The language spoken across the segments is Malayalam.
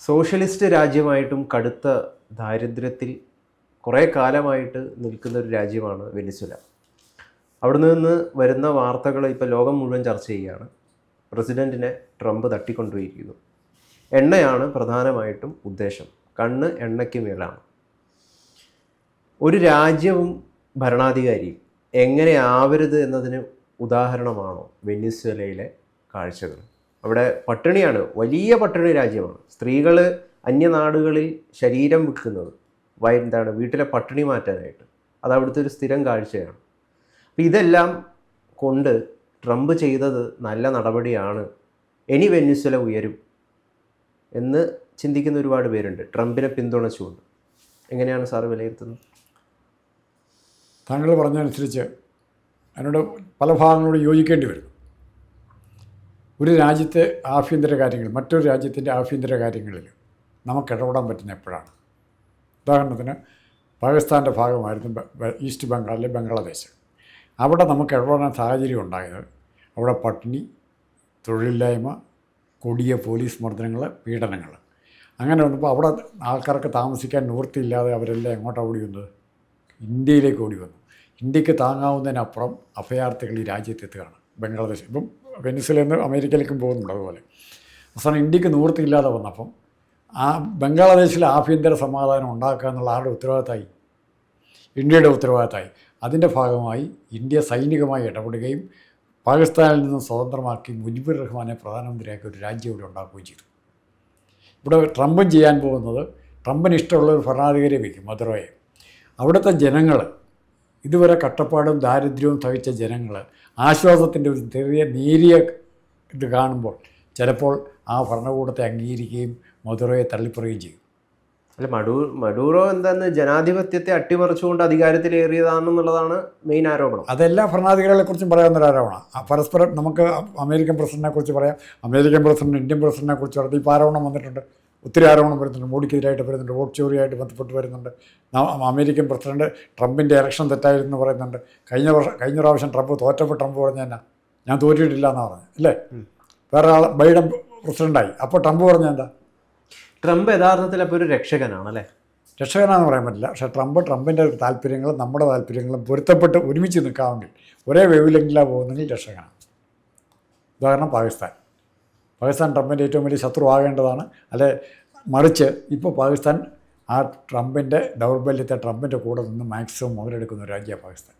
സോഷ്യലിസ്റ്റ് രാജ്യമായിട്ടും കടുത്ത ദാരിദ്ര്യത്തിൽ കുറേ കാലമായിട്ട് നിൽക്കുന്ന ഒരു രാജ്യമാണ് വെനിസുല അവിടെ നിന്ന് വരുന്ന വാർത്തകൾ ഇപ്പോൾ ലോകം മുഴുവൻ ചർച്ച ചെയ്യുകയാണ്. പ്രസിഡന്റിനെ ട്രംപ് തട്ടിക്കൊണ്ടുപോയിരിക്കുന്നു. എണ്ണയാണ് പ്രധാനമായിട്ടും ഉദ്ദേശം. കണ്ണ് എണ്ണയ്ക്ക് മേലാണ്. ഒരു രാജ്യവും ഭരണാധികാരിയും എങ്ങനെ ആവരുത് എന്നതിന് ഉദാഹരണമാണോ വെനിസ്വലയിലെ കാഴ്ചകൾ. അവിടെ പട്ടിണിയാണ്. വലിയ പട്ടിണി രാജ്യമാണ്. സ്ത്രീകൾ അന്യനാടുകളിൽ ശരീരം വിൽക്കുന്നത്. വയ എന്താണ് വീട്ടിലെ പട്ടിണി മാറ്റാനായിട്ട്. അത് അവിടുത്തെ ഒരു സ്ഥിരം കാഴ്ചയാണ്. അപ്പം ഇതെല്ലാം കൊണ്ട് ട്രംപ് ചെയ്തത് നല്ല നടപടിയാണ്. എനി വെനിസ്വല ഉയരും എന്ന് ചിന്തിക്കുന്ന ഒരുപാട് പേരുണ്ട്. ട്രംപിനെ പിന്തുണച്ചുകൊണ്ട്. എങ്ങനെയാണ് സാർ വിലയിരുത്തുന്നത്? താങ്കൾ പറഞ്ഞതനുസരിച്ച് അതിനോട് പല ഭാഗങ്ങളോട് യോജിക്കേണ്ടി വരും ഒരു രാജ്യത്തെ ആഭ്യന്തര കാര്യങ്ങൾ മറ്റൊരു രാജ്യത്തിന്റെ ആഭ്യന്തര കാര്യങ്ങളിൽ നമുക്ക് ഇടപെടാൻ പറ്റുന്ന എപ്പോഴാണ്? ഉദാഹരണത്തിന് പാകിസ്ഥാന്റെ ഭാഗമായിരുന്നു ഈസ്റ്റ് ബംഗാളിലെ ബംഗ്ലാദേശ്. അവിടെ നമുക്ക് ഇടപെടാൻ സാഹചര്യം ഉണ്ടായത് അവിടെ പട്ടിണി തൊഴിലില്ലായ്മ കൊടിയ പോലീസ് മർദ്ദനങ്ങൾ പീഡനങ്ങൾ. അങ്ങനെ വന്നപ്പോൾ അവിടെ ആൾക്കാർക്ക് താമസിക്കാൻ നിവൃത്തിയില്ലാതെ അവരെല്ലാം എങ്ങോട്ടാണ് ഓടി വന്നത്? ഇന്ത്യയിലേക്ക് ഓടി വന്നു. ഇന്ത്യയ്ക്ക് താങ്ങാവുന്നതിനപ്പുറം അഭയാർത്ഥികൾ ഈ രാജ്യത്തെത്തുകയാണ് ബംഗ്ലാദേശ്. ഇപ്പം വെനിസിലയിൽ നിന്ന് അമേരിക്കയിലേക്കും പോകുന്നുണ്ട് അതുപോലെ. അവസാനം ഇന്ത്യയ്ക്ക് നിവൃത്തിയില്ലാതെ വന്നപ്പം ആ ബംഗ്ലാദേശിലെ ആഭ്യന്തര സമാധാനം ഉണ്ടാക്കുക എന്നുള്ള ആരുടെ ഉത്തരവാദിത്തമായി? ഇന്ത്യയുടെ ഉത്തരവാദിത്തമായി. അതിന്റെ ഭാഗമായി ഇന്ത്യ സൈനികമായി ഇടപെടുകയും പാകിസ്ഥാനിൽ നിന്ന് സ്വതന്ത്രമാക്കി മുജിബുർ റഹ്മാനെ പ്രധാനമന്ത്രിയാക്കി ഒരു രാജ്യം ഇവിടെ ഉണ്ടാക്കുകയും ചെയ്തു. ഇവിടെ ട്രംപും ചെയ്യാൻ പോകുന്നത് ട്രംപിന് ഇഷ്ടമുള്ള ഒരു ഭരണാധികാരിയെ വയ്ക്കും മധുറയെ അവിടുത്തെ ജനങ്ങൾ ഇതുവരെ കഷ്ടപ്പാടും ദാരിദ്ര്യവും സഹിച്ച ജനങ്ങൾ ആശ്വാസത്തിന്റെ ഒരു ചെറിയ നേരിയ ഇത് കാണുമ്പോൾ ചിലപ്പോൾ ആ ഭരണകൂടത്തെ അംഗീകരിക്കുകയും മധുറയെ തള്ളിപ്പറയുകയും ചെയ്യും. അല്ല മഡൂ മഡൂറോ എന്താന്ന് ജനാധിപത്യത്തെ അട്ടിമറിച്ചുകൊണ്ട് അധികാരത്തിലേറിയതാണെന്നുള്ളതാണ് മെയിൻ ആരോപണം. അതെല്ലാ ഭരണാധികാരികളെ കുറിച്ചും പറയാവുന്ന ഒരു ആ പരസ്പരം നമുക്ക് അമേരിക്കൻ പ്രസിഡന്റിനെ കുറിച്ച് പറയാം. അമേരിക്കൻ പ്രസിഡന്റ് ഇന്ത്യൻ പ്രസിഡന്റിനെ കുറിച്ച് പറയാം ഇപ്പോൾ ആരോപണം വന്നിട്ടുണ്ട്. ഒത്തിരി ആരോപണം വരുന്നുണ്ട്. മോഡിക്കെതിരായിട്ട് വരുന്നുണ്ട്. വോട്ട് ചോറിയായിട്ട് ബന്ധപ്പെട്ട് വരുന്നുണ്ട്. അമേരിക്കൻ പ്രസിഡന്റ് ട്രംപിന്റെ ഇലക്ഷൻ തെറ്റായിരുന്നു പറയുന്നുണ്ട്. കഴിഞ്ഞ വർഷം കഴിഞ്ഞ പ്രാവശ്യം ട്രംപ് തോറ്റപ്പോൾ ട്രംപ് പറഞ്ഞു തന്നെ ഞാൻ തോറ്റിട്ടില്ല എന്നാണ് പറഞ്ഞത് അല്ലേ? വേറെ ആൾ ബൈഡൻ പ്രസിഡന്റായി. അപ്പോൾ ട്രംപ് പറഞ്ഞ എന്താ? ട്രംപ് യഥാർത്ഥത്തിൽ അപ്പോൾ ഒരു രക്ഷകനാണ് അല്ലേ? രക്ഷകനാണെന്ന് പറയാൻ പറ്റില്ല. പക്ഷേ ട്രംപ് ട്രംപിന്റെ താല്പര്യങ്ങളും നമ്മുടെ താല്പര്യങ്ങളും പൊരുത്തപ്പെട്ട് ഒരുമിച്ച് നിൽക്കാമെങ്കിൽ ഒരേ വേവിലെങ്കിലാണ് പോകുന്നെങ്കിൽ രക്ഷകനാണ്. ഉദാഹരണം പാകിസ്ഥാൻ. പാകിസ്ഥാൻ ട്രംപിന്റെ ഏറ്റവും വലിയ ശത്രു ആകേണ്ടതാണ് അല്ലെ മറിച്ച് ഇപ്പോൾ പാകിസ്ഥാൻ ആ ട്രംപിന്റെ ദൗർബല്യത്തെ ട്രംപിന്റെ കൂടെ നിന്ന് മാക്സിമം മുതലെടുക്കുന്ന ഒരു രാജ്യമാണ് പാകിസ്ഥാൻ.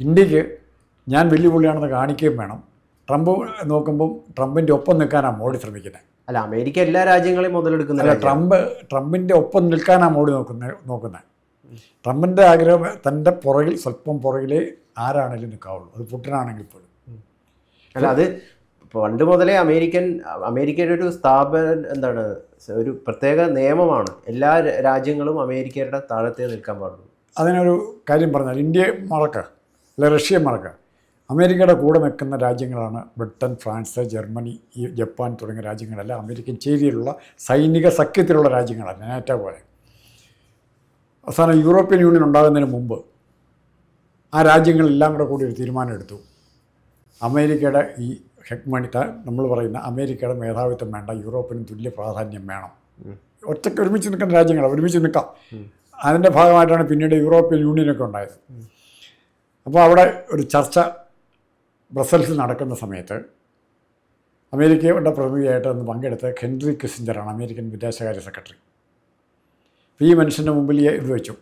ഇന്ത്യയ്ക്ക് ഞാൻ വെല്ലുവിളിയാണെന്ന് കാണിക്കുകയും വേണം. ട്രംപ് നോക്കുമ്പം ട്രംപിന്റെ ഒപ്പം നിൽക്കാനാണ് മോഡി ശ്രമിക്കുന്നത്. അല്ല അമേരിക്ക എല്ലാ രാജ്യങ്ങളെയും മുതലെടുക്കുന്ന അല്ല ട്രംപ് ട്രംപിന്റെ ഒപ്പം നിൽക്കാനാണ് മോഡി നോക്കുന്നത് നോക്കുന്നത്. ട്രംപിന്റെ ആഗ്രഹം തന്റെ പുറകിൽ സ്വല്പം പുറകിലേ ആരാണെങ്കിലും നിൽക്കാവുള്ളൂ. അത് പുട്ടിനാണെങ്കിൽ പോലും. അല്ല അത് പണ്ട് മുതലേ അമേരിക്കൻ അമേരിക്കയുടെ ഒരു സ്ഥാപന എന്താണ് ഒരു പ്രത്യേക നിയമമാണ് എല്ലാ രാജ്യങ്ങളും അമേരിക്കയുടെ താഴത്തെ നിൽക്കാൻ പാടുള്ളൂ. അതിനൊരു കാര്യം പറഞ്ഞാൽ ഇന്ത്യ മറക്കുക അല്ലെ റഷ്യ മറക്കുക അമേരിക്കയുടെ കൂടെ നിൽക്കുന്ന രാജ്യങ്ങളാണ് ബ്രിട്ടൻ ഫ്രാൻസ് ജർമ്മനി ജപ്പാൻ തുടങ്ങിയ രാജ്യങ്ങളെല്ലാം അമേരിക്കൻ ചേരിയിലുള്ള സൈനിക സഖ്യത്തിലുള്ള രാജ്യങ്ങളല്ല നേറ്റോ പോലെ. അവസാനം യൂറോപ്യൻ യൂണിയൻ ഉണ്ടാകുന്നതിന് മുമ്പ് ആ രാജ്യങ്ങളെല്ലാം കൂടെ കൂടി ഒരു തീരുമാനമെടുത്തു. അമേരിക്കയുടെ ഈ ഹെഗ്മണി ത- നമ്മൾ പറയുന്ന അമേരിക്കയുടെ മേധാവിത്വം വേണ്ട യൂറോപ്പിന് തുല്യ പ്രാധാന്യം വേണം. ഒറ്റയ്ക്ക് ഒരുമിച്ച് നിൽക്കുന്ന രാജ്യങ്ങൾ ഒരുമിച്ച് നിൽക്കാം. അതിന്റെ ഭാഗമായിട്ടാണ് പിന്നീട് യൂറോപ്യൻ യൂണിയനൊക്കെ ഉണ്ടായത്. അപ്പോൾ അവിടെ ഒരു ചർച്ച ബ്രസൽസിൽ നടക്കുന്ന സമയത്ത് അമേരിക്കയുടെ പ്രതിനിധിയായിട്ട് അന്ന് പങ്കെടുത്ത ഹെൻറി കിസിഞ്ചറാണ് അമേരിക്കൻ വിദേശകാര്യ സെക്രട്ടറി. അപ്പോൾ ഈ മനുഷ്യന്റെ മുമ്പിൽ ഇത് വെച്ചു.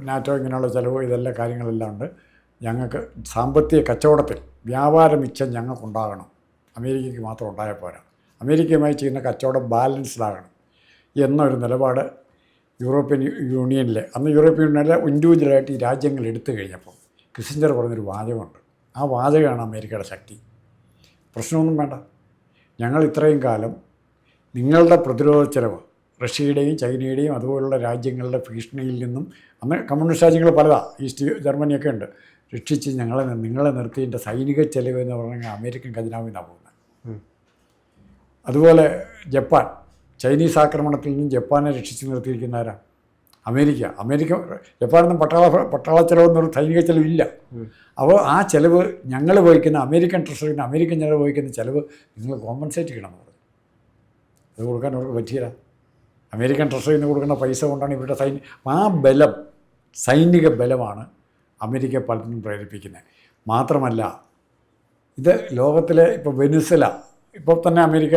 നാറ്റോ ഇങ്ങനെയുള്ള ചിലവ് ഇതെല്ലാം കാര്യങ്ങളെല്ലാം ഉണ്ട്. ഞങ്ങൾക്ക് സാമ്പത്തിക കച്ചവടത്തിൽ വ്യാപാര മിച്ചം ഞങ്ങൾക്കുണ്ടാകണം. അമേരിക്കയ്ക്ക് മാത്രം ഉണ്ടായാൽ പോരാ. അമേരിക്കയുമായി ചെയ്യുന്ന കച്ചവടം ബാലൻസ്ഡ് ആകണം എന്നൊരു നിലപാട് യൂറോപ്യൻ യൂണിയനിൽ അന്ന് യൂറോപ്യൻ യൂണിയനിലെ ഇൻഡിവിജ്വലായിട്ട് ഈ രാജ്യങ്ങൾ എടുത്തു കഴിഞ്ഞപ്പോൾ കിസിഞ്ചർ പറഞ്ഞൊരു വാചകമുണ്ട്. ആ വാചകമാണ് അമേരിക്കയുടെ ശക്തി. പ്രശ്നമൊന്നും വേണ്ട. ഞങ്ങൾ ഇത്രയും കാലം നിങ്ങളുടെ പ്രതിരോധ ചെലവ് റഷ്യയുടെയും ചൈനയുടെയും അതുപോലുള്ള രാജ്യങ്ങളുടെ ഭീഷണിയിൽ നിന്നും അന്ന് കമ്മ്യൂണിസ്റ്റ് രാജ്യങ്ങൾ പലതാണ് ഈസ്റ്റ് ജർമ്മനിയൊക്കെ ഉണ്ട്. രക്ഷിച്ച് ഞങ്ങളെ നിങ്ങളെ നിർത്തിയതിന്റെ സൈനിക ചെലവ് എന്ന് പറഞ്ഞാൽ അമേരിക്കൻ ഖജനാവിനാണ് പോകുന്നത്. അതുപോലെ ജപ്പാൻ ചൈനീസ് ആക്രമണത്തിൽ നിന്നും ജപ്പാനെ രക്ഷിച്ച് നിർത്തിയിരിക്കുന്നവരാ അമേരിക്ക. അമേരിക്ക ജപ്പാനൊന്നും പട്ടാള പട്ടാള ചെലവെന്നൊരു സൈനിക ചെലവില്ല. അപ്പോൾ ആ ചിലവ് ഞങ്ങൾ വഹിക്കുന്ന അമേരിക്കൻ ട്രഷറിന് അമേരിക്കൻ ചെലവ് വഹിക്കുന്ന ചിലവ് നിങ്ങൾ കോമ്പൻസേറ്റ് ചെയ്യണം എന്ന് പറഞ്ഞു. അത് കൊടുക്കാൻ അവർക്ക് പറ്റിയില്ല. അമേരിക്കൻ ട്രഷറിന് കൊടുക്കുന്ന പൈസ കൊണ്ടാണ് ഇവരുടെ സൈനിക ആ ബലം സൈനിക ബലമാണ് അമേരിക്ക പലതും പ്രേരിപ്പിക്കുന്നത് മാത്രമല്ല ഇത് ലോകത്തിലെ ഇപ്പോൾ വെനിസല ഇപ്പോൾ തന്നെ America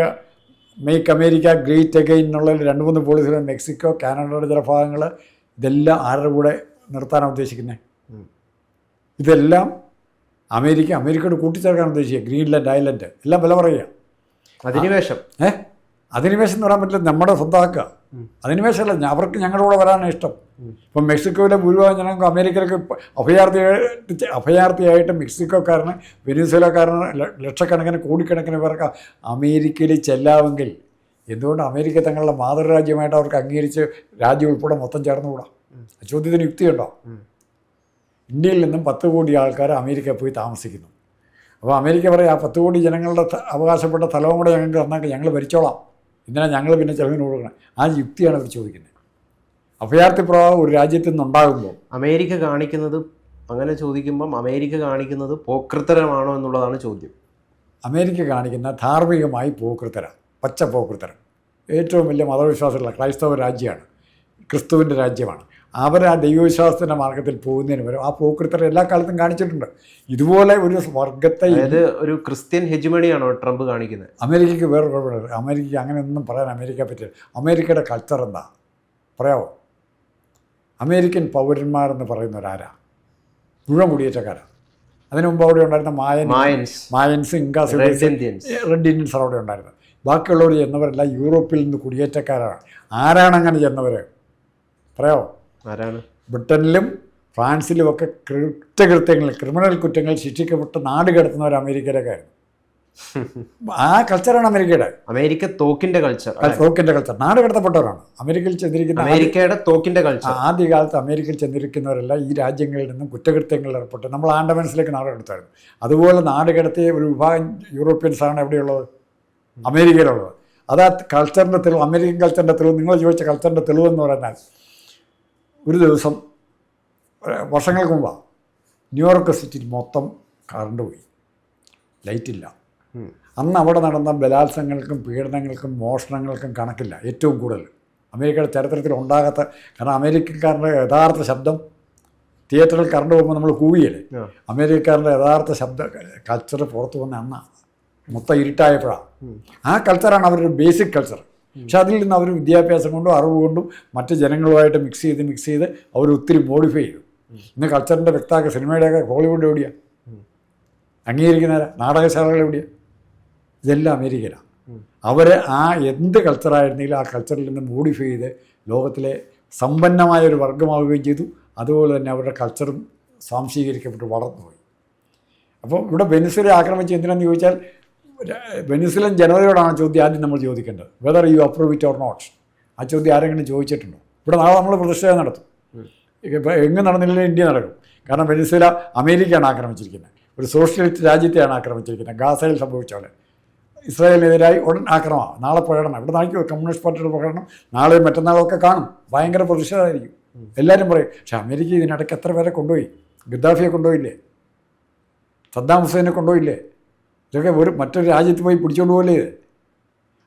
make America great again എന്നുള്ള രണ്ട് മൂന്ന് പോളിസികൾ മെക്സിക്കോ കാനഡയുടെ ചില ഭാഗങ്ങൾ ഇതെല്ലാം ആരുടെ കൂടെ നിർത്താനാണ് ഉദ്ദേശിക്കുന്നത് ഇതെല്ലാം അമേരിക്ക അമേരിക്കയോട് കൂട്ടിച്ചേർക്കാൻ ഉദ്ദേശിക്കുക ഗ്രീൻലാൻഡ് ഐലൻഡ് എല്ലാം വില പറയുക. അധിനിവേശം. ഏഹ് അധിനിവേശം എന്ന് പറയാൻ പറ്റില്ല നമ്മുടെ സ്വന്തമാക്കുക. അധിനിവേശമല്ല അവർക്ക് ഞങ്ങളുടെ കൂടെ വരാനാണ് ഇഷ്ടം. ഇപ്പം മെക്സിക്കോയിലെ ഭൂരിഭാഗം ജനങ്ങൾക്ക് അമേരിക്കയിലേക്ക് അഭയാർത്ഥിയായിട്ട് അഭയാർത്ഥിയായിട്ട് മെക്സിക്കോക്കാരന് വെനിസുലക്കാരന് ല- ലക്ഷക്കണക്കിന് കോടിക്കണക്കിന് പേർക്ക് അമേരിക്കയിൽ ചെല്ലാമെങ്കിൽ എന്തുകൊണ്ട് അമേരിക്ക തങ്ങളുടെ മാതൃരാജ്യമായിട്ട് അവർക്ക് അംഗീകരിച്ച് രാജ്യം ഉൾപ്പെടെ മൊത്തം ചേർന്നുകൂടാ? ആ ചോദ്യത്തിന് യുക്തിയുണ്ടോ. ഇന്ത്യയിൽ നിന്നും പത്ത് കോടി ആൾക്കാർ അമേരിക്കയിൽ പോയി താമസിക്കുന്നു. അപ്പോൾ അമേരിക്ക പറയും ആ പത്ത് കോടി ജനങ്ങളുടെ അവകാശപ്പെട്ട സ്ഥലവും കൂടെ ഞങ്ങൾക്ക് തന്നാൽ ഞങ്ങൾ ഭരിച്ചോളാം. ഇന്നലെ ഞങ്ങൾ പിന്നെ ചെലവിന് കൊടുക്കണം? ആ യുക്തിയാണ് അവർ ചോദിക്കുന്നത്. അഭയാർത്ഥി പ്രവാഹം ഒരു രാജ്യത്ത് നിന്നുണ്ടാകുമ്പോൾ അമേരിക്ക കാണിക്കുന്നത് അങ്ങനെ ചോദിക്കുമ്പം അമേരിക്ക കാണിക്കുന്നത് പോക്കൃത്തരമാണോ എന്നുള്ളതാണ് ചോദ്യം. അമേരിക്ക കാണിക്കുന്ന ധാർമ്മികമായി പോക്കൃത്തരം പച്ച പോക്കൃത്തരം ഏറ്റവും വലിയ മതവിശ്വാസമുള്ള ക്രൈസ്തവ രാജ്യമാണ് ക്രിസ്തുവിന്റെ രാജ്യമാണ്. അവർ ആ ദൈവവിശ്വാസത്തിന്റെ മാർഗത്തിൽ പോകുന്നതിന് വരും ആ പോക്കൃത്തരം എല്ലാ കാലത്തും കാണിച്ചിട്ടുണ്ട്. ഇതുപോലെ ഒരു വർഗത്തെ അതായത് ഒരു ക്രിസ്ത്യൻ ഹെജുമണിയാണോ ട്രംപ് കാണിക്കുന്നത്? അമേരിക്കയ്ക്ക് വേറെ കുഴപ്പമില്ല. അമേരിക്ക അങ്ങനെ ഒന്നും പറയാൻ അമേരിക്കയെ പറ്റില്ല. അമേരിക്കയുടെ കൾച്ചർ എന്താ? പറയാമോ അമേരിക്കൻ പൗരന്മാരെന്ന് പറയുന്നവരാരാ? മുഴുവൻ കുടിയേറ്റക്കാരാണ് അതിനു മുമ്പ് അവിടെ ഉണ്ടായിരുന്ന Mayan Mayans. Mayans Incas red Indians അവിടെ ഉണ്ടായിരുന്നത് ബാക്കിയുള്ളവർ ചെന്നവരെല്ലാം യൂറോപ്പിൽ നിന്ന് കുടിയേറ്റക്കാരാണ്. ആരാണ് അങ്ങനെ ചെന്നവർ പറയാമോ ആരാണ്? ബ്രിട്ടനിലും ഫ്രാൻസിലുമൊക്കെ കുറ്റകൃത്യങ്ങൾ ക്രിമിനൽ കുറ്റങ്ങൾ ശിക്ഷിക്കപ്പെട്ട് നാട് കടത്തുന്നവർ അമേരിക്കയിലൊക്കെയായിരുന്നു ആ കൾച്ചറാണ് അമേരിക്കയുടെ. അമേരിക്ക തോക്കിന്റെ കൾച്ചർ തോക്കിന്റെ കൾച്ചർ. നാട് കടത്തപ്പെട്ടവരാണ്. അമേരിക്കയിൽ ചെന്നിരിക്കുന്ന അമേരിക്കയുടെ തോക്കിന്റെ കൾച്ചർ. ആദ്യകാലത്ത് അമേരിക്കയിൽ ചെന്നിരിക്കുന്നവരെല്ലാം ഈ രാജ്യങ്ങളിൽ നിന്നും കുറ്റകൃത്യങ്ങളിൽ ഏർപ്പെട്ട് നമ്മൾ ആൻഡമാൻസിലേക്ക് നാട് കടത്തായിരുന്നു. അതുപോലെ നാട് കടത്തിയ ഒരു വിഭാഗം യൂറോപ്യൻസാണ് എവിടെയുള്ളത്? അമേരിക്കയിലുള്ളത്. അത് ആ കൾച്ചറിന്റെ തെളിവ് അമേരിക്കൻ കൾച്ചറിന്റെ തെളിവ് നിങ്ങൾ ചോദിച്ച കൾച്ചറിന്റെ തെളിവെന്ന് പറഞ്ഞാൽ ഒരു ദിവസം വർഷങ്ങൾക്ക് മുമ്പാണ് ന്യൂയോർക്ക് സിറ്റി മൊത്തം കറണ്ട് പോയി. ലൈറ്റില്ല. അന്ന് അവിടെ നടന്ന ബലാത്സംഗങ്ങൾക്കും പീഡനങ്ങൾക്കും മോഷണങ്ങൾക്കും കണക്കില്ല ഏറ്റവും കൂടുതൽ. അമേരിക്കയുടെ ചരിത്രത്തിൽ ഉണ്ടാകാത്ത കാരണം അമേരിക്കക്കാരുടെ യഥാർത്ഥ ശബ്ദം തിയേറ്ററിൽ കറണ്ട് പോകുമ്പോൾ നമ്മൾ കൂവിയല്ലേ. അമേരിക്കക്കാരുടെ യഥാർത്ഥ ശബ്ദ കൾച്ചർ പുറത്തു വന്ന അന്നാണ് മൊത്തം ഇരുട്ടായപ്പോഴാണ്. ആ കൾച്ചറാണ് അവരുടെ ബേസിക് കൾച്ചർ പക്ഷെ അതിൽ നിന്ന് അവർ വിദ്യാഭ്യാസം കൊണ്ടും അറിവ് കൊണ്ടും മറ്റ് ജനങ്ങളുമായിട്ട് മിക്സ് ചെയ്ത് മിക്സ് ചെയ്ത് അവർ ഒത്തിരി മോഡിഫൈ ചെയ്തു. ഇന്ന് കൾച്ചറിന്റെ വ്യക്താക്ക സിനിമയുടെയൊക്കെ ഹോളിവുഡ് എവിടെയാണ് അംഗീകരിക്കുന്നവരാ നാടകശാലകൾ എവിടെയാണ് ഇതെല്ലാം അമേരിക്കനാണ്. അവർ ആ എന്ത് കൾച്ചറായിരുന്നെങ്കിലും ആ കൾച്ചറിൽ നിന്ന് മോഡിഫൈ ചെയ്ത് ലോകത്തിലെ സമ്പന്നമായ ഒരു വർഗമാവുകയും ചെയ്തു. അതുപോലെ തന്നെ അവരുടെ കൾച്ചറും സ്വാംശീകരിക്കപ്പെട്ട് വളർന്നുപോയി. അപ്പോൾ ഇവിടെ വെനിസ്വലെ ആക്രമിച്ച് എന്തിനാന്ന് ചോദിച്ചാൽ വെനിസ്വലൻ ജനതയോടാണ് ചോദ്യം ആദ്യം നമ്മൾ ചോദിക്കേണ്ടത്. Whether you approve it or not ആ ചോദ്യം ആരെങ്കിലും ചോദിച്ചിട്ടുണ്ടോ? ഇവിടെ നാളെ നമ്മൾ പ്രതിഷേധം നടത്തും. ഇപ്പോൾ എങ്ങും നടന്നില്ലെങ്കിൽ ഇന്ത്യ നടക്കും. കാരണം വെനിസ്വല അമേരിക്കയാണ് ആക്രമിച്ചിരിക്കുന്നത്. ഒരു സോഷ്യലിസ്റ്റ് രാജ്യത്തെയാണ് ആക്രമിച്ചിരിക്കുന്നത്. ഗാസയിൽ സംഭവിച്ച പോലെ. ഇസ്രായേലിനെതിരായി ഉടൻ ആക്രമണം. നാളെ പ്രകടനം. ഇവിടെ നാളേക്ക് കമ്മ്യൂണിസ്റ്റ് പാർട്ടിയുടെ പ്രകടനം. നാളെ മറ്റന്നാളൊക്കെ കാണും. ഭയങ്കര പ്രതിഷേധമായിരിക്കും എല്ലാവരും പറയും പക്ഷെ അമേരിക്ക ഇതിനിടയ്ക്ക് എത്ര പേരെ കൊണ്ടുപോയി? ഗദ്ദാഫിയെ കൊണ്ടുപോയില്ലേ? സദ്ദാം ഹുസൈനെ കൊണ്ടുപോയില്ലേ? ഇതൊക്കെ ഒരു മറ്റൊരു രാജ്യത്ത് പോയി പിടിച്ചുകൊണ്ട് പോകല്ലേ ഇത്?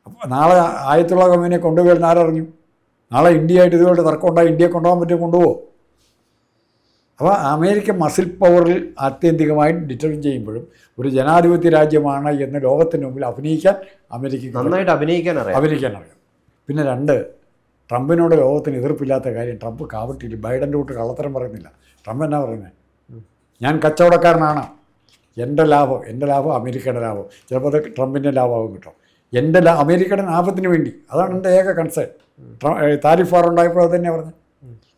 അപ്പോൾ നാളെ ആയത്തുള്ള കമ്പനിയെ കൊണ്ടുപോയി ആരറിഞ്ഞു? നാളെ ഇന്ത്യയായിട്ട് ഇതുപോലെ തർക്കം ഉണ്ടായി ഇന്ത്യയെ കൊണ്ടുപോകാൻ പറ്റും കൊണ്ടുപോകും അപ്പോൾ അമേരിക്ക മസിൽ പവറിൽ ആത്യന്തികമായി ഡിറ്റർമിൻ ചെയ്യുമ്പോഴും ഒരു ജനാധിപത്യ രാജ്യമാണ് എന്ന് ലോകത്തിന് മുമ്പിൽ അഭിനയിക്കാൻ അമേരിക്ക നന്നായിട്ട് അഭിനയിക്കാൻ അറിയാം. അഭിനയിക്കാൻ അറിയാം. പിന്നെ രണ്ട് ട്രംപിനോട് ലോകത്തിന് എതിർപ്പില്ലാത്ത കാര്യം ട്രംപ് കാവട്ടിയില്ല ബൈഡന്റെ കൂട്ട് കള്ളത്തരം പറയുന്നില്ല. ട്രംപ് എന്നാ പറയുന്നത് ഞാൻ കച്ചവടക്കാരനാണ്. എന്റെ ലാഭം എന്റെ ലാഭം അമേരിക്കയുടെ ലാഭം. ചിലപ്പോൾ അത് ട്രംപിന്റെ ലാഭമാകും കിട്ടും. എന്റെ ലാ അമേരിക്കയുടെ ലാഭത്തിന് വേണ്ടി. അതാണ് എന്റെ ഏക കൺസേൺ താരിഫ് വാർ ഉണ്ടായപ്പോൾ അത് തന്നെ പറഞ്ഞത്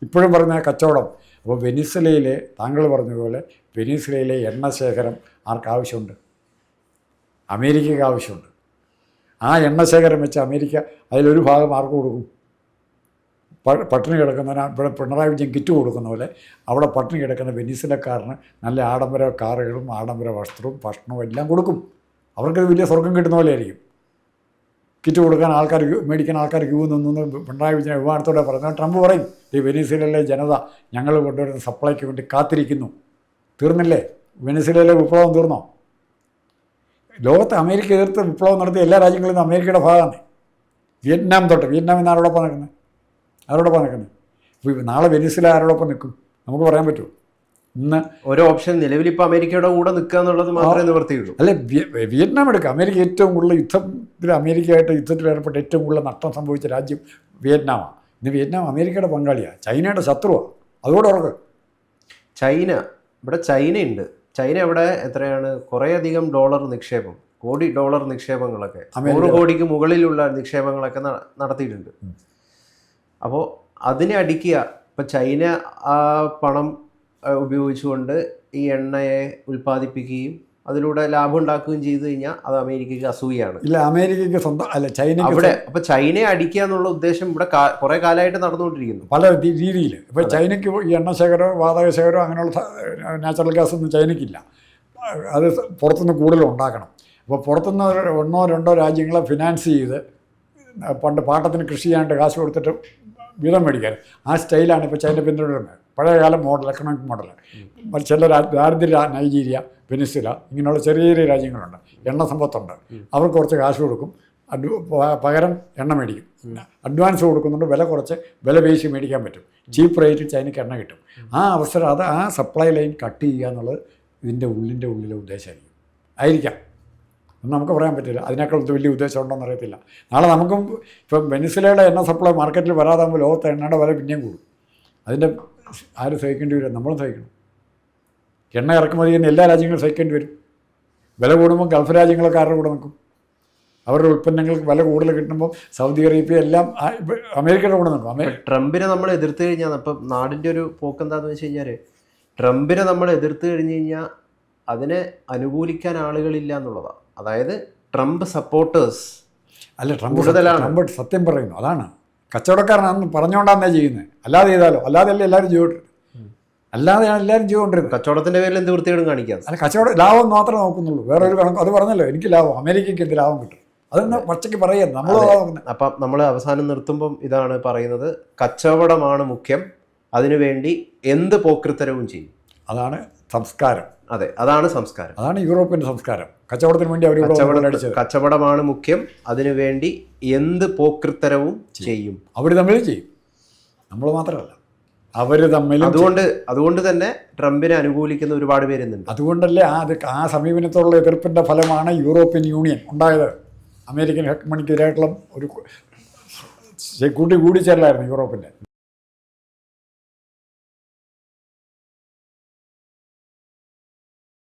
ഇപ്പോഴും പറഞ്ഞ കച്ചവടം. അപ്പോൾ വെനിസലയിലെ താങ്കൾ പറഞ്ഞതുപോലെ വെനിസലയിലെ എണ്ണ ശേഖരം ആർക്കാവശ്യമുണ്ട് അമേരിക്കയ്ക്ക് ആവശ്യമുണ്ട്. ആ എണ്ണ ശേഖരം വെച്ച് അമേരിക്ക അതിലൊരു ഭാഗം ആർക്ക് കൊടുക്കും? പട്ടിണി കിടക്കുന്നതിന് ഇവിടെ പിണറായി വിജയൻ കിറ്റ് കൊടുക്കുന്ന പോലെ അവിടെ പട്ടിണി കിടക്കുന്ന വെനിസിലക്കാരന് നല്ല ആഡംബര കാറുകളും ആഡംബര വസ്ത്രവും ഭക്ഷണവും എല്ലാം കൊടുക്കും. അവർക്കത് വലിയ സ്വർഗം കിട്ടുന്ന പോലെ ആയിരിക്കും. കിറ്റ് കൊടുക്കാൻ ആൾക്കാർ മേടിക്കാൻ ആൾക്കാർ ക്യൂ നിന്നു പിണറായി വിജയൻ അഭിമാനത്തോടെ പറഞ്ഞു. ട്രംപ് പറയും ഈ വെനീസിലയിലെ ജനത ഞങ്ങൾ കൊണ്ടുവരുന്ന സപ്ലൈക്ക് വേണ്ടി കാത്തിരിക്കുന്നു. തീർന്നില്ലേ? വെനീസിലയിലെ വിപ്ലവം തീർന്നോ? ലോകത്ത് അമേരിക്ക എതിർത്ത് വിപ്ലവം നടത്തിയ എല്ലാ രാജ്യങ്ങളിൽ അമേരിക്കയുടെ ഭാഗമാണ്. വിയറ്റ്നാം തൊട്ട് വിയറ്റ്നാം ഇന്ന് ആരോടൊപ്പം നിൽക്കുന്നത് ആരോടൊപ്പം നിൽക്കുന്നത് നാളെ വെനീസിലെ ആരോടൊപ്പം നിൽക്കും. നമുക്ക് പറയാൻ പറ്റുമോ? ഇന്ന് ഒരു ഓപ്ഷൻ നിലവിൽ ഇപ്പൊ അമേരിക്കയുടെ കൂടെ നിൽക്കുക എന്നുള്ളത് മാത്രമേ നിവർത്തിയുള്ളൂ. അല്ലെ വിയ- വിയറ്റ്നാം എടുക്കുക അമേരിക്ക ഏറ്റവും കൂടുതൽ യുദ്ധത്തിൽ അമേരിക്കയായിട്ട് യുദ്ധത്തിൽ ഏർപ്പെട്ട് ഏറ്റവും കൂടുതൽ നഷ്ടം സംഭവിച്ച രാജ്യം വിയറ്റ്നാമാണ്. ഇന്ന് വിയറ്റ്നാം അമേരിക്കയുടെ പങ്കാളിയാണ് ചൈനയുടെ ശത്രുവാണ് അതുകൂടെ ഉറക്കുക ചൈന ഇവിടെ ചൈനയുണ്ട്. ചൈന ഇവിടെ എത്രയാണ്? കുറേയധികം ഡോളർ നിക്ഷേപം കോടി ഡോളർ നിക്ഷേപങ്ങളൊക്കെ. നൂറ് കോടിക്ക് മുകളിലുള്ള നിക്ഷേപങ്ങളൊക്കെ നടത്തിയിട്ടുണ്ട്. അപ്പോൾ അതിനെ അടിക്കുക. ഇപ്പം ചൈന ആ പണം ഉപയോഗിച്ചുകൊണ്ട് ഈ എണ്ണയെ ഉൽപ്പാദിപ്പിക്കുകയും അതിലൂടെ ലാഭം ഉണ്ടാക്കുകയും ചെയ്തു കഴിഞ്ഞാൽ അത് അമേരിക്കയ്ക്ക് അസൂയാണ് ഇല്ല അമേരിക്കയ്ക്ക് സ്വന്തം അല്ല ചൈന അവിടെ അപ്പൊ ചൈനയെ അടിക്കുക എന്നുള്ള ഉദ്ദേശം ഇവിടെ കുറെ കാലമായിട്ട് നടന്നുകൊണ്ടിരിക്കുന്നു. പല രീതിയിൽ. ഇപ്പൊ ചൈനയ്ക്ക് ഈ എണ്ണ ശേഖരം വാതക ശേഖരം അങ്ങനെയുള്ള നാച്ചുറൽ ഗ്യാസ് ഒന്നും ചൈനയ്ക്കില്ല. അത് പുറത്തുനിന്ന് കൂടുതൽ ഉണ്ടാക്കണം. അപ്പോൾ പുറത്തുനിന്ന് ഒന്നോ രണ്ടോ രാജ്യങ്ങളെ ഫിനാൻസ് ചെയ്ത് പണ്ട് പാട്ടത്തിന് കൃഷി ചെയ്യാണ്ട് കാശ് കൊടുത്തിട്ട് വീതം മേടിക്കാൻ. ആ സ്റ്റൈലാണ് ഇപ്പോൾ ചൈന പിന്തുടരുന്നത്. പഴയകാല മോഡൽ എക്കണോമിക് മോഡൽ ചില ദാരിദ്ര്യ നൈജീരിയ പെനിസില ഇങ്ങനെയുള്ള ചെറിയ ചെറിയ രാജ്യങ്ങളുണ്ട്. എണ്ണ സമ്പത്തുണ്ട്. അവർക്ക് കുറച്ച് കാശ് കൊടുക്കും. അഡ്വ പകരം എണ്ണ മേടിക്കും. അഡ്വാൻസ് കൊടുക്കുന്നുണ്ട്. വില കുറച്ച് വില പേശി മേടിക്കാൻ പറ്റും. ചീപ്പ് റേറ്റിൽ ചൈനയ്ക്ക് എണ്ണ കിട്ടും. ആ അവസരം അത് ആ സപ്ലൈ ലൈൻ കട്ട് ചെയ്യുക എന്നുള്ളത് ഇതിന്റെ ഉള്ളിന്റെ ഉള്ളിലെ ഉദ്ദേശമായിരിക്കും. ആയിരിക്കാം. ഒന്നും നമുക്ക് പറയാൻ പറ്റില്ല. അതിനേക്കാൾ വലിയ ഉദ്ദേശം ഉണ്ടോയെന്ന് അറിയത്തില്ല. നാളെ നമുക്കും ഇപ്പം വെനിസിലയുടെ എണ്ണ സപ്ലൈ മാർക്കറ്റിൽ വരാതാകുമ്പോൾ ലോകത്തെ എണ്ണയുടെ വില പിന്നെയും കൂടും. അതിന്റെ ആര് സഹിക്കേണ്ടി വരും? നമ്മളും സഹിക്കണം. എണ്ണ ഇറക്കുമതി തന്നെ എല്ലാ രാജ്യങ്ങളും സഹിക്കേണ്ടി വരും. വില കൂടുമ്പോൾ ഗൾഫ് രാജ്യങ്ങളൊക്കെ ആരുടെ കൂടെ നിൽക്കും? അവരുടെ ഉൽപ്പന്നങ്ങൾക്ക് വില കൂടുതൽ കിട്ടുമ്പോൾ സൗദി അറേബ്യ എല്ലാം അമേരിക്കയുടെ കൂടെ നിൽക്കും. ട്രംപിനെ നമ്മൾ എതിർത്ത് കഴിഞ്ഞാൽ അപ്പം നാടിന്റെ ഒരു പോക്ക് എന്താണെന്ന് വെച്ച് കഴിഞ്ഞാൽ ട്രംപിനെ നമ്മൾ എതിർത്ത് കഴിഞ്ഞ് കഴിഞ്ഞാൽ അതിനെ അനുകൂലിക്കാൻ ആളുകളില്ല എന്നുള്ളതാണ് അതായത് ട്രംപ് സപ്പോർട്ടേഴ്സ് അല്ല ട്രംപ് കൂടുതലാണ്. ട്രംപ് സത്യം പറയുന്നു. അതാണ്. കച്ചവടക്കാരനാണെന്ന് പറഞ്ഞുകൊണ്ടാന്നേ ചെയ്യുന്നത്. അല്ലാതെ ചെയ്താലോ? അല്ലാതെ അല്ലേ എല്ലാവരും ചെയ്തോട്ട് അല്ലാതെയാണ് എല്ലാവരും ചെയ്തുകൊണ്ടിരുന്നത്. കച്ചവടത്തിന്റെ പേരിൽ എന്ത് വൃത്തികേടും കാണിക്കാം? അല്ല കച്ചവടം ലാഭം മാത്രമേ നോക്കുന്നുള്ളൂ. വേറെ ഒരു കണക്ക് അത് പറഞ്ഞല്ലോ എനിക്ക് ലാഭം അമേരിക്കയ്ക്ക് എന്ത് ലാഭം കിട്ടും? അതെന്ന് പച്ചയ്ക്ക് പറയാം നമ്മൾ അപ്പം നമ്മൾ അവസാനം നിർത്തുമ്പം ഇതാണ് പറയുന്നത്. കച്ചവടമാണ് മുഖ്യം. അതിനുവേണ്ടി എന്ത് പോക്കൃത്തരവും ചെയ്യും? അതാണ് സംസ്കാരം. അതെ അതാണ് സംസ്കാരം. അതാണ് യൂറോപ്യൻ സംസ്കാരം. കച്ചവടത്തിന് വേണ്ടി അവർ കച്ചവടം കച്ചവടമാണ് മുഖ്യം. അതിനുവേണ്ടി എന്ത് പോക്കൃത്തരവും ചെയ്യും. അവർ തമ്മിലും ചെയ്യും. നമ്മൾ മാത്രമല്ല. അവർ തമ്മിൽ അതുകൊണ്ട് അതുകൊണ്ട് തന്നെ ട്രംപിനെ അനുകൂലിക്കുന്ന ഒരുപാട് പേരുന്നുണ്ട് അതുകൊണ്ടല്ലേ ആ ആ സമീപനത്തോടുള്ള എതിർപ്പിന്റെ ഫലമാണ് യൂറോപ്യൻ യൂണിയൻ ഉണ്ടായത്. അമേരിക്കൻ ഹെക്മണിക്കെതിരായിട്ടുള്ള ഒരു കൂട്ടി കൂടിച്ചേരലായിരുന്നു യൂറോപ്പിന്റെ